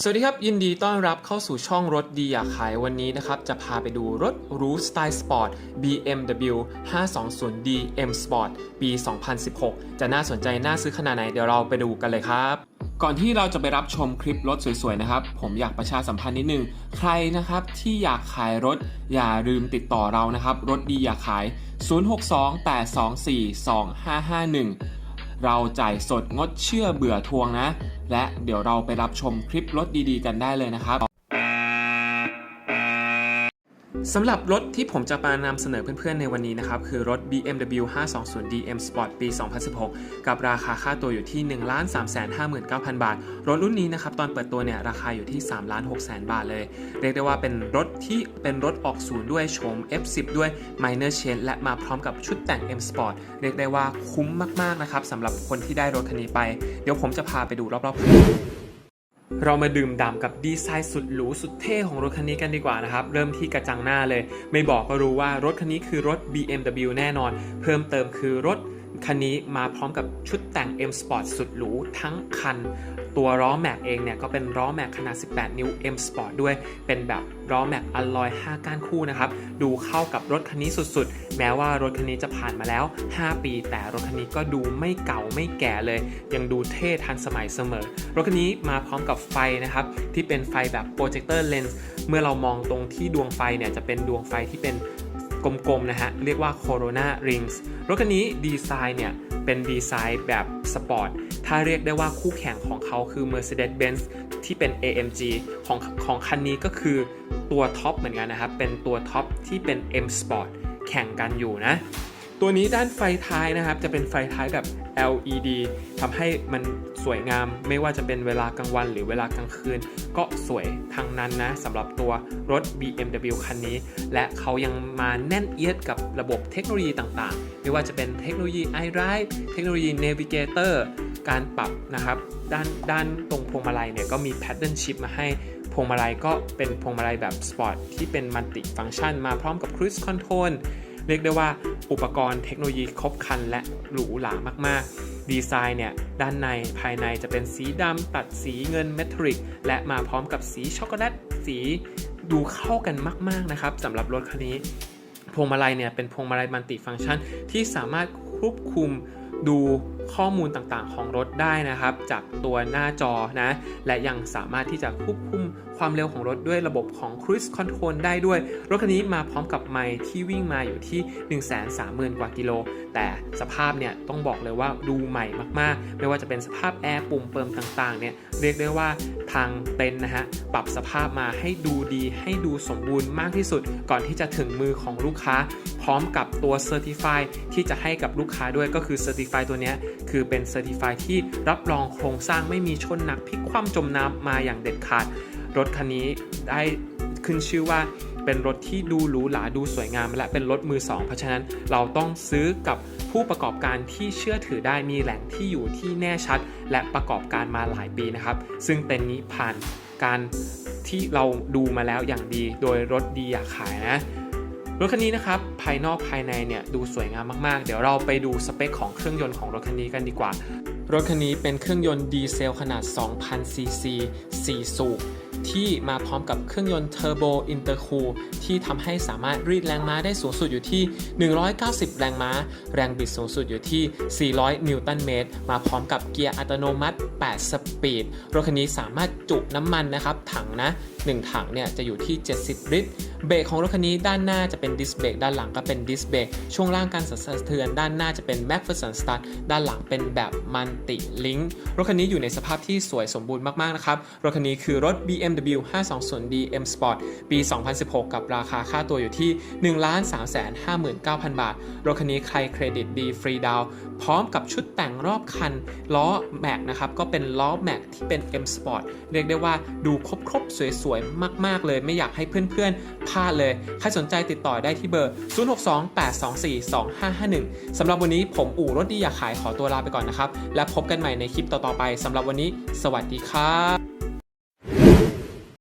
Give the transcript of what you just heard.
สวัสดีครับ ยินดีต้อนรับเข้าสู่ช่องรถดีอยากขายวันนี้นะครับ จะพาไปดูรถรูสไตล์สปอร์ต BMW 520D M Sport ปี 2016 จะน่าสนใจน่าซื้อขนาดไหนเดี๋ยวเราไปดูกันเลยครับก่อนที่เราจะไปรับชมคลิปรถสวยๆนะครับ ผมอยากประชาสัมพันธ์นิดนึง ใครนะครับที่อยากขายรถอย่าลืมติดต่อเรานะครับ รถดีอยากขาย 0628242551 เราจ่ายสดงดเชื่อเบื่อทวงนะ และเดี๋ยวเราไปรับชมคลิปรถดีๆ กันได้เลยนะครับ สำหรับรถที่ผมจะมานำเสนอเพื่อนๆในวันนี้นะครับ คือรถ BMW 520D M Sport ปี 2016 กับราคาค่าตัวอยู่ที่ 1 3 5 9 0 0 0 บาท รถรุ่นนี้นะครับ ตอนเปิดตัวเนี่ยราคาอยู่ที่ 3 6 0 0 0 0 บาทเลย เรียกได้ว่าเป็นรถที่เป็นรถออกศูนย์ด้วยโฉม F10 ด้วย Minor Change และมาพร้อมกับชุดแต่ง M Sport เรียกได้ว่าคุ้มมากๆนะครับสำหรับคนที่ได้รถคันนี้ไป เดี๋ยวผมจะพาไปดูรอบๆ เรามาดื่มด่ำกับดีไซน์สุดหรูสุดเท่ของรถคันนี้กันดีกว่านะครับ เริ่มที่กระจังหน้าเลย ไม่บอกก็รู้ว่ารถคันนี้คือรถ BMW แน่นอน เพิ่มเติมคือรถ คันนี้มาพร้อมกับชุดแต่ง M Sport สุดหรูทั้งคัน ตัวล้อแม็กเองเนี่ยก็เป็นล้อแม็กขนาด 18 นิ้ว M Sport ด้วย เป็นแบบล้อแม็กอลลอย 5 ก้านคู่นะครับ ดูเข้ากับรถคันนี้สุดๆ แม้ว่ารถคันนี้จะผ่านมาแล้ว 5 ปี แต่รถคันนี้ก็ดูไม่เก่าไม่แก่เลย ยังดูเท่ทันสมัยเสมอ รถคันนี้มาพร้อมกับไฟนะครับ ที่เป็นไฟแบบโปรเจคเตอร์เลนส์ เมื่อเรามองตรงที่ดวงไฟเนี่ยจะเป็นดวงไฟที่เป็น กลมๆนะฮะ เรียกว่า Corona Rings รถคันนี้ดีไซน์เนี่ย เป็นดีไซน์แบบสปอร์ต ถ้าเรียกได้ว่าคู่แข่งของเขาคือ Mercedes-Benz ที่เป็น AMG ของของคันนี้ก็คือตัวท็อปเหมือนกันนะครับ เป็นตัวท็อปที่เป็น M Sport แข่งกันอยู่นะ ตัวนี้ด้านไฟท้ายนะครับ จะเป็นไฟท้ายแบบ LED ทำให้มันสวยงามไม่ว่าจะเป็นเวลากลางวัน หรือเวลากลางคืน ก็สวยทางนั้นนะสำหรับตัวรถ BMW คันนี้ และเขายังมาแน่นเอียดกับระบบเทคโนโลยีต่างๆ ไม่ว่าจะเป็นเทคโนโลยี iRide เทคโนโลยี Navigator การปรับนะครับด้านด้านตรงพวงมาลัยเนี่ยก็มี Pattern Shift มาให้พวงมาลัยก็เป็นพวงมาลัยแบบสปอร์ตที่เป็นมัลติฟัง c t ชันมาพร้อมกับ Cruise Control เรียกได้ว่าอุปกรณ์เทคโนโลยีครบครันและหรูหรามาก ๆ ดีไซน์เนี่ย ด้านในภายในจะเป็นสีดำตัดสีเงินเมทัลลิก และมาพร้อมกับสีช็อกโกแลตสีดูเข้ากันมาก ๆ นะครับสำหรับรถคันนี้ พวงมาลัยเนี่ยเป็นพวงมาลัยมัลติฟังก์ชันที่สามารถควบคุมดู ข้อมูลต่างๆ ของรถได้นะครับ จากตัวหน้าจอนะ และยังสามารถที่จะควบคุมความเร็วของรถด้วยระบบของ Cruise Control ได้ด้วย รถคันนี้มาพร้อมกับไมค์ที่วิ่งมาอยู่ที่ 130,000 กว่ากิโล แต่สภาพเนี่ยต้องบอกเลยว่าดูใหม่มากๆ ไม่ว่าจะเป็นสภาพแอร์ปุ่มเปิมต่างๆเนี่ยเรียกได้ว่าทางเต็นนะฮะปรับสภาพมาให้ดูดี ให้ดูสมบูรณ์มากที่สุด ก่อนที่จะถึงมือของลูกค้า พร้อมกับตัว Certify ที่จะให้กับลูกค้าด้วยก็คือ Certify ตัวเนี้ยคือเป็น Certify ที่รับรองโครงสร้างไม่มีชนหนักพลิกคว่ำจมน้ำมาอย่างเด็ดขาด รถคันนี้ได้ขึ้นชื่อว่าเป็นรถที่ดูหรูหราดูสวยงาม และเป็นรถมือสองเพราะฉะนั้นเราต้องซื้อกับผู้ประกอบการที่เชื่อถือได้มีแหล่งที่อยู่ที่แน่ชัด และประกอบการมาหลายปีนะครับ ซึ่งเต็นนี้ผ่านการที่เราดูมาแล้วอย่างดี โดยรถดีอยากขายนะ รถคันนี้นะครับภายนอกภายในเนี่ยดูสวยงามมากๆ เดี๋ยวเราไปดูสเปคของเครื่องยนต์ของรถคันนี้กันดีกว่า รถคันนี้เป็นเครื่องยนต์ดีเซลขนาด 2,000 ซีซี 4 สูบที่มาพร้อมกับเครื่องยนต์เทอร์โบอินเตอร์คูลที่ทำให้สามารถรีดแรงม้าได้สูงสุดอยู่ที่ 190 แรงม้า แรงบิดสูงสุดอยู่ที่ 400 นิวตันเมตร มาพร้อมกับเกียร์อัตโนมัติ 8 สปีด รถคันนี้สามารถจุน้ำมันนะครับ ถังนะ 1 ถังเนี่ยจะอยู่ที่ 70 ลิตร เบรกของรถคันนี้ด้านหน้าจะเป็นดิสเบรกด้านหลังก็เป็นดิสเบรกช่วงล่างการสั่นสะเทือนด้านหน้าจะเป็น m a c p h e r s o n Start ด้านหลังเป็นแบบมัลติลิงรถคันนี้อยู่ในสภาพที่สวยสมบูรณ์มากๆนะครับรถคันนี้คือรถ BMW 520D M Sport ปี 2016 กับราคาค่าตัวอยู่ที่ 1,359,000 บาท รถคันนี้ใครเครดิตดีฟรีดาวพร้อมกับชุดแต่งรอบคัน ล้อแม็กนะครับ ก็เป็นล้อแม็กที่เป็น M Sport เรียกได้ว่าดูครบๆ สวยๆ มากๆ เลย ไม่อยากให้เพื่อนๆลาดเลย ใครสนใจติดต่อได้ที่เบอร์ 0628242551 สำหรับวันนี้ผมอู่รถดีอยากขายขอตัวลาไปก่อนนะครับ และพบกันใหม่ในคลิปต่อๆไปสำหรับวันนี้ สวัสดีครับ